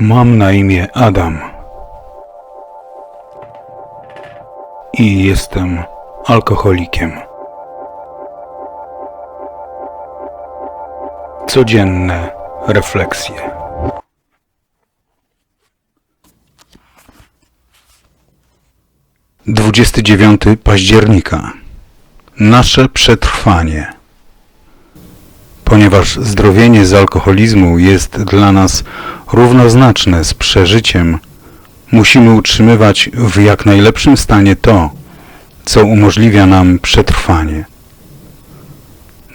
Mam na imię Adam. I jestem alkoholikiem. Codzienne refleksje. Dwudziesty dziewiąty października. Nasze przetrwanie. Ponieważ zdrowienie z alkoholizmu jest dla nas równoznaczne z przeżyciem, musimy utrzymywać w jak najlepszym stanie to, co umożliwia nam przetrwanie.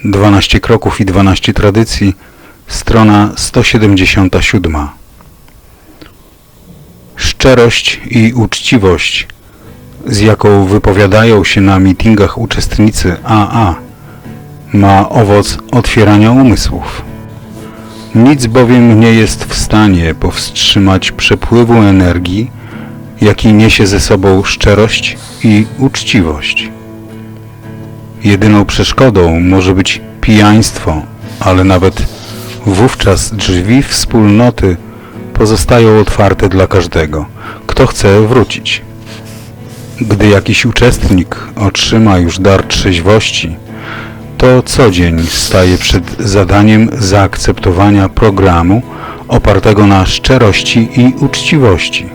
12 kroków i 12 tradycji, strona 177. Szczerość i uczciwość, z jaką wypowiadają się na mitingach uczestnicy AA, ma owoc otwierania umysłów. Nic bowiem nie jest w stanie powstrzymać przepływu energii, jaki niesie ze sobą szczerość i uczciwość. Jedyną przeszkodą może być pijaństwo, ale nawet wówczas drzwi wspólnoty pozostają otwarte dla każdego, kto chce wrócić. Gdy jakiś uczestnik otrzyma już dar trzeźwości, to co dzień staje przed zadaniem zaakceptowania programu opartego na szczerości i uczciwości.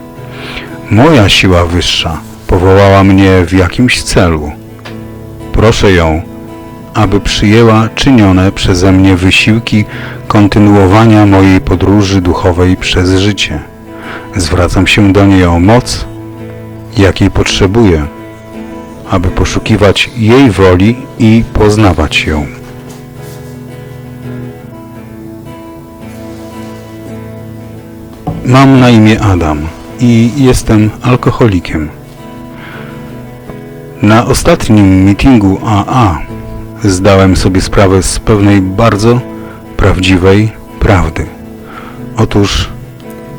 Moja siła wyższa powołała mnie w jakimś celu. Proszę ją, aby przyjęła czynione przeze mnie wysiłki kontynuowania mojej podróży duchowej przez życie. Zwracam się do niej o moc, jakiej potrzebuję, aby poszukiwać jej woli i poznawać ją. Mam na imię Adam i jestem alkoholikiem. Na ostatnim meetingu AA zdałem sobie sprawę z pewnej bardzo prawdziwej prawdy. Otóż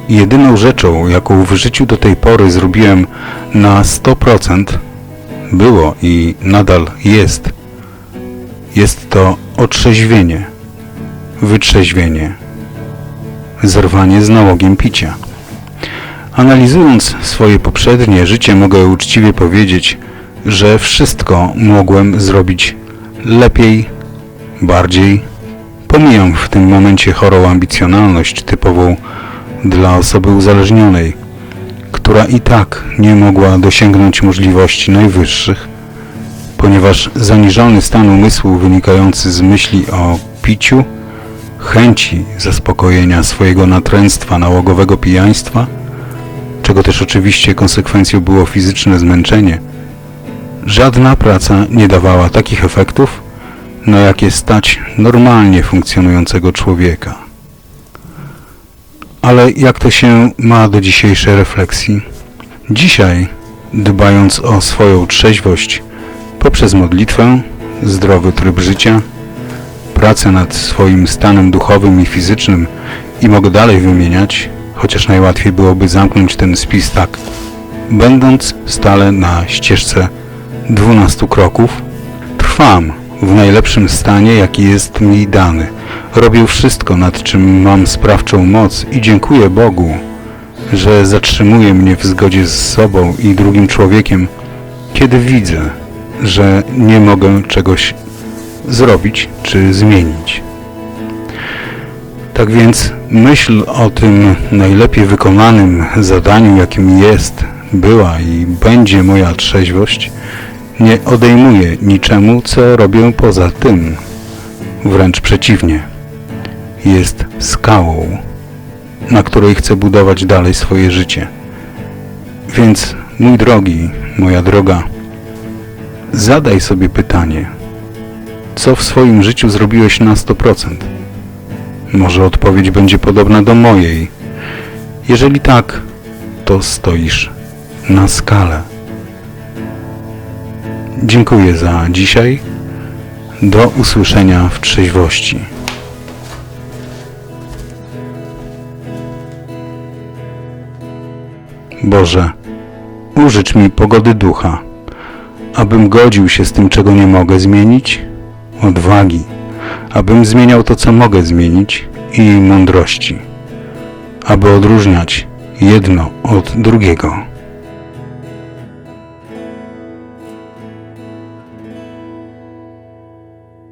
jedyną rzeczą, jaką w życiu do tej pory zrobiłem na 100% było i nadal jest, jest to otrzeźwienie, wytrzeźwienie, zerwanie z nałogiem picia. Analizując swoje poprzednie życie, mogę uczciwie powiedzieć, że wszystko mogłem zrobić lepiej, bardziej. Pomijam w tym momencie chorą ambicjonalność typową dla osoby uzależnionej, która i tak nie mogła dosięgnąć możliwości najwyższych, ponieważ zaniżony stan umysłu wynikający z myśli o piciu, chęci zaspokojenia swojego natręctwa nałogowego pijaństwa, czego też oczywiście konsekwencją było fizyczne zmęczenie, żadna praca nie dawała takich efektów, na jakie stać normalnie funkcjonującego człowieka. Ale jak to się ma do dzisiejszej refleksji? Dzisiaj, dbając o swoją trzeźwość poprzez modlitwę, zdrowy tryb życia, pracę nad swoim stanem duchowym i fizycznym i mogę dalej wymieniać, chociaż najłatwiej byłoby zamknąć ten spis tak, będąc stale na ścieżce 12 kroków, trwam w najlepszym stanie, jaki jest mi dany. Robię wszystko, nad czym mam sprawczą moc i dziękuję Bogu, że zatrzymuje mnie w zgodzie z sobą i drugim człowiekiem, kiedy widzę, że nie mogę czegoś zrobić czy zmienić. Tak więc myśl o tym najlepiej wykonanym zadaniu, jakim jest, była i będzie moja trzeźwość, nie odejmuje niczemu, co robię poza tym. Wręcz przeciwnie. Jest skałą, na której chcę budować dalej swoje życie. Więc, mój drogi, moja droga, zadaj sobie pytanie, co w swoim życiu zrobiłeś na 100%? Może odpowiedź będzie podobna do mojej. Jeżeli tak, to stoisz na skale. Dziękuję za dzisiaj. Do usłyszenia w trzeźwości. Boże, użycz mi pogody ducha, abym godził się z tym, czego nie mogę zmienić, odwagi, abym zmieniał to, co mogę zmienić i mądrości, aby odróżniać jedno od drugiego.